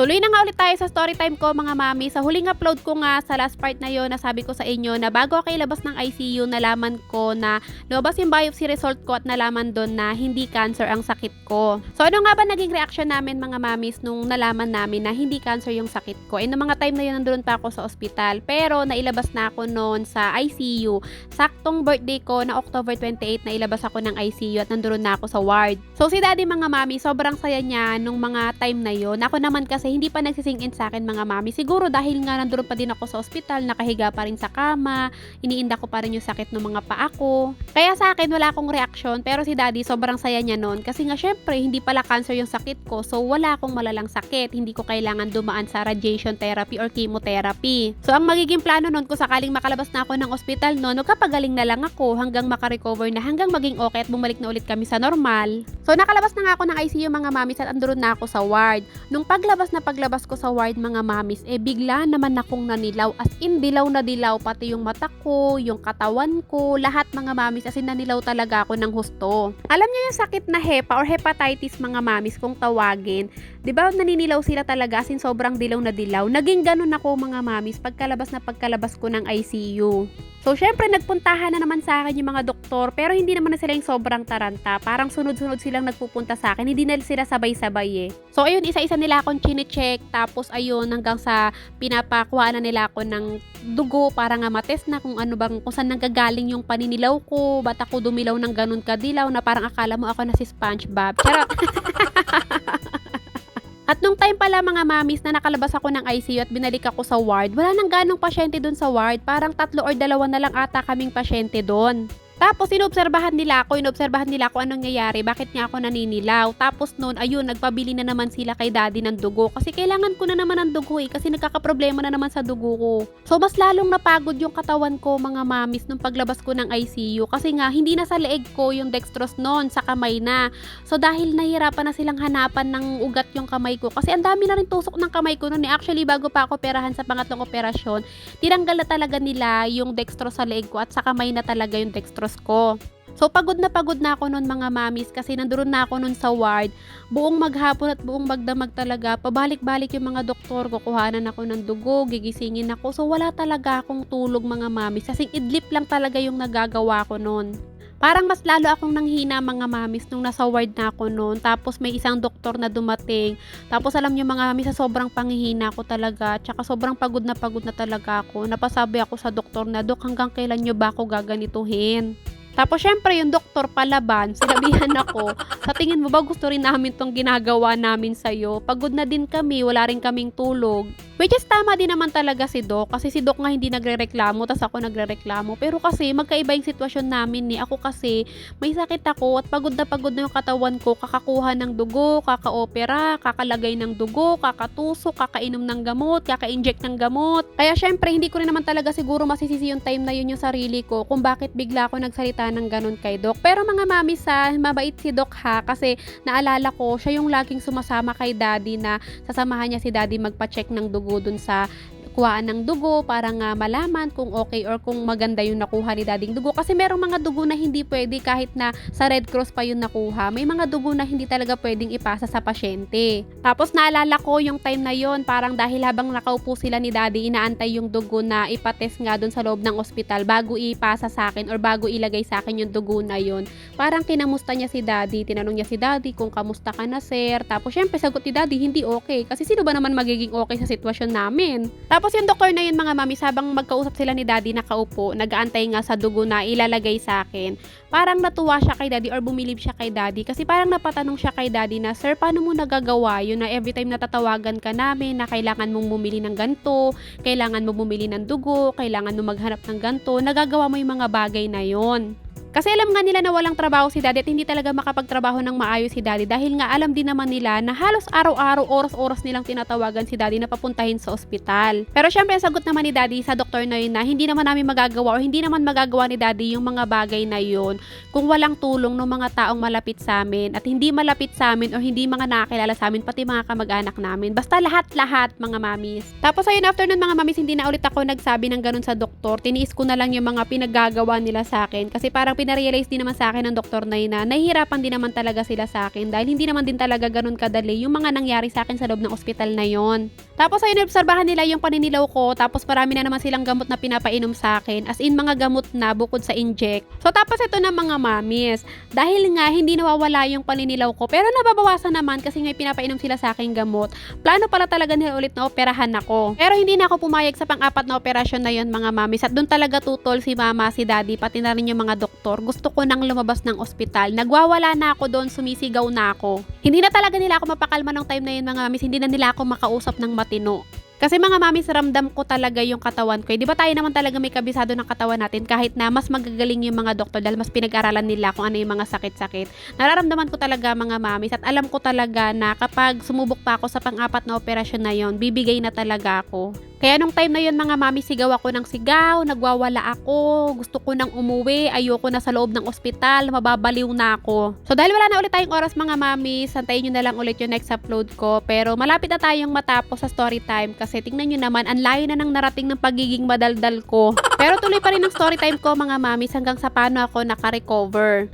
Tuloy na nga ulit tayo sa story time ko mga mami. Sa huling upload ko nga sa last part na yon nasabi ko sa inyo na bago ako ilabas ng ICU, nalaman ko na lumabas yung biopsy result ko at nalaman doon na hindi cancer ang sakit ko. So ano nga ba naging reaction namin mga mamis nung nalaman namin na hindi cancer yung sakit ko? Eh nung mga time na yun nandun pa ako sa ospital. Pero nailabas na ako noon sa ICU. Saktong birthday ko na October 28 na ilabas ako ng ICU at nandun na ako sa ward. So si daddy mga mami, sobrang saya niya nung mga time na yon. Ako naman kasi hindi pa nagsising in sa akin mga mami. Siguro dahil nga nandun pa din ako sa ospital, nakahiga pa rin sa kama, iniinda ko pa rin yung sakit ng mga paa ko. Kaya sa akin wala akong reaction pero si daddy sobrang saya niya noon kasi nga syempre hindi pala cancer yung sakit ko so wala akong malalang sakit. Hindi ko kailangan dumaan sa radiation therapy or chemotherapy. So ang magiging plano noon kung sakaling makalabas na ako ng ospital noon, magkapagaling na lang ako hanggang makarecover na hanggang maging okay at bumalik na ulit kami sa normal. So nakalabas na nga ako ng ICU mga mamis at andun na ako sa ward. Nung paglabas na paglabas ko sa ward mga mamis, eh bigla naman akong nanilaw. As in, dilaw na dilaw. Pati yung mata ko, yung katawan ko, lahat mga mamis. As in, nanilaw talaga ako ng husto. Alam niyo yung sakit na hepa or hepatitis mga mamis kung tawagin. ba naninilaw sila talaga as in sobrang dilaw na dilaw. Naging ganun ako mga mamis pagkalabas na pagkalabas ko ng ICU. So, syempre, nagpuntahan na naman sa akin yung mga doktor, pero hindi naman na sila yung sobrang taranta. Parang sunod-sunod silang nagpupunta sa akin. Hindi na sila sabay-sabay eh. So, ayun, isa-isa nila akong chinecheck. Tapos, ayun, hanggang sa pinapakuha na nila ako ng dugo para nga matest na kung ano bang, kung saan nanggagaling yung paninilaw ko. Ba't ako dumilaw ng ganun kadilaw na parang akala mo ako na si Spongebob. Charot! At nung time pala mga mamis na nakalabas ako ng ICU at binalik ako sa ward, wala nang ganong pasyente doon sa ward. Parang tatlo or dalawa na lang ata kaming pasyente doon. Tapos, inobserbahan nila ako, inobserbahan nila ako anong nangyayari, bakit nga ako naninilaw. Tapos noon, ayun, nagpabili na naman sila kay daddy ng dugo. Kasi kailangan ko na naman ng dugo eh, kasi nagkakaproblema na naman sa dugo ko. So, mas lalong napagod yung katawan ko, mga mamis, nung paglabas ko ng ICU. Kasi nga, hindi na sa leeg ko yung dextrose noon, sa kamay na. So, dahil nahirapan na silang hanapan ng ugat yung kamay ko. Kasi ang dami na rin tusok ng kamay ko noon eh. Actually, bago pa ako operahan sa pangatlong operasyon, tinanggal na talaga nila yung dextrose sa leeg ko at sa kamay na talaga yung dextrose ko. So pagod na pagod na ako noon mga mamis kasi nandoon na ako noon sa ward. Buong maghapon at buong magdamag talaga. Pabalik-balik yung mga doktor, kukuhanan ako ng dugo, gigisingin ako. So wala talaga akong tulog mga mamis kasi idlip lang talaga yung nagagawa ko noon. Parang mas lalo akong nanghina mga mamis nung nasa ward na ako noon. Tapos may isang doktor na dumating. Tapos alam niyo mga mamis, sa sobrang panghihina ko talaga. Tsaka sobrang pagod na pagod na talaga ako. Napasabi ako sa doktor na, Dok, hanggang kailan niyo ba ako gaganituhin? Tapos syempre yung doktor palaban, sinabihan ako, sa tingin mo ba gusto rin namin tong ginagawa namin sa'yo? Pagod na din kami, wala rin kaming tulog. Which is tama din naman talaga si Doc kasi si Doc nga hindi nagrereklamo tas ako nagrereklamo. Pero kasi magkaiba yung sitwasyon namin ni ako kasi may sakit ako at pagod na pagod na yung katawan ko kakakuha ng dugo, kaka-opera, kakalagay ng dugo, kakatusok, kakainom ng gamot, kaka-inject ng gamot. Kaya syempre hindi ko rin naman talaga siguro masisisi yung time na yun yung sarili ko kung bakit bigla ako nagsalita ng ganun kay Doc. Pero mga mami sa mabait si Doc ha kasi naalala ko siya yung laging sumasama kay Daddy na sasamahan niya si Daddy magpa-check ng dugo dun sa kuhaan ng dugo para nga malaman kung okay or kung maganda yung nakuha ni dading dugo. Kasi merong mga dugo na hindi pwede kahit na sa Red Cross pa yung nakuha. May mga dugo na hindi talaga pwedeng ipasa sa pasyente. Tapos naalala ko yung time na yon parang dahil habang nakaupo sila ni daddy, inaantay yung dugo na ipatest nga dun sa loob ng ospital bago ipasa sa akin or bago ilagay sa akin yung dugo na yon Parang kinamusta niya si daddy. Tinanong niya si daddy kung kamusta ka na sir. Tapos syempre sagot ni daddy, hindi okay. Kasi sino ba naman magiging okay sa sitwasyon namin? Tapos yung doktor na yun mga mami, habang magkausap sila ni daddy nakaupo, nag-aantay nga sa dugo na ilalagay sa akin. Parang natuwa siya kay daddy or bumilib siya kay daddy kasi parang napatanong siya kay daddy na, Sir, paano mo nagagawa yun na every time natatawagan ka namin na kailangan mong bumili ng ganto, kailangan mo bumili ng dugo, kailangan mo maghanap ng ganto, nagagawa mo yung mga bagay na yon. Kasi alam nga nila na walang trabaho si daddy at hindi talaga makapagtrabaho ng maayos si daddy dahil nga alam din naman nila na halos araw-araw, oras-oras nilang tinatawagan si daddy na papuntahin sa ospital. Pero syempre, sagot naman ni daddy sa doktor na yun na hindi naman namin magagawa o hindi naman magagawa ni daddy yung mga bagay na yun kung walang tulong ng mga taong malapit sa amin at hindi malapit sa amin o hindi mga nakakilala sa amin pati mga kamag-anak namin. Basta lahat-lahat mga mamis. Tapos ayun, after nun mga mamis, hindi na ulit ako nagsabi ng ganun sa doktor. Tiniis ko na lang yung mga pinaggagawa nila sa akin kasi parang pinarealize din naman sa akin ng doktor na yun na nahihirapan din naman talaga sila sa akin dahil hindi naman din talaga ganun kadali yung mga nangyari sa akin sa loob ng ospital na yon. Tapos ayun, obserbahan nila yung paninilaw ko tapos marami na naman silang gamot na pinapainom sa akin as in mga gamot na bukod sa inject. So tapos ito na mga mamis, dahil nga hindi nawawala yung paninilaw ko pero nababawasan naman kasi nga pinapainom sila sa akin gamot. Plano pala talaga nila ulit na operahan ako. Pero hindi na ako pumayag sa pang-apat na operasyon na yon mga mamis at doon talaga tutol si mama, si daddy, pati na rin yung mga doktor. Gusto ko nang lumabas ng ospital. Nagwawala na ako doon, sumisigaw na ako. Hindi na talaga nila ako mapakalma nung time na yun mga mamis, hindi na nila ako makausap ng matino. Kasi mga mamis, ramdam ko talaga yung katawan ko. Eh, Di ba tayo naman talaga may kabisado ng katawan natin kahit na mas magagaling yung mga doktor dahil mas pinag-aralan nila kung ano yung mga sakit-sakit. Nararamdaman ko talaga mga mamis at alam ko talaga na kapag sumubok pa ako sa pang-apat na operasyon na yon, bibigay na talaga ako. Kaya nung time na yun mga mami, sigaw ako ng sigaw, nagwawala ako, gusto ko nang umuwi, ayoko na sa loob ng ospital, mababaliw na ako. So dahil wala na ulit tayong oras mga mami, santayin nyo na lang ulit yung next upload ko. Pero malapit na tayong matapos sa story time kasi tingnan nyo naman, ang layo na nang narating ng pagiging madaldal ko. Pero tuloy pa rin ang story time ko mga mami hanggang sa paano ako nakarecover.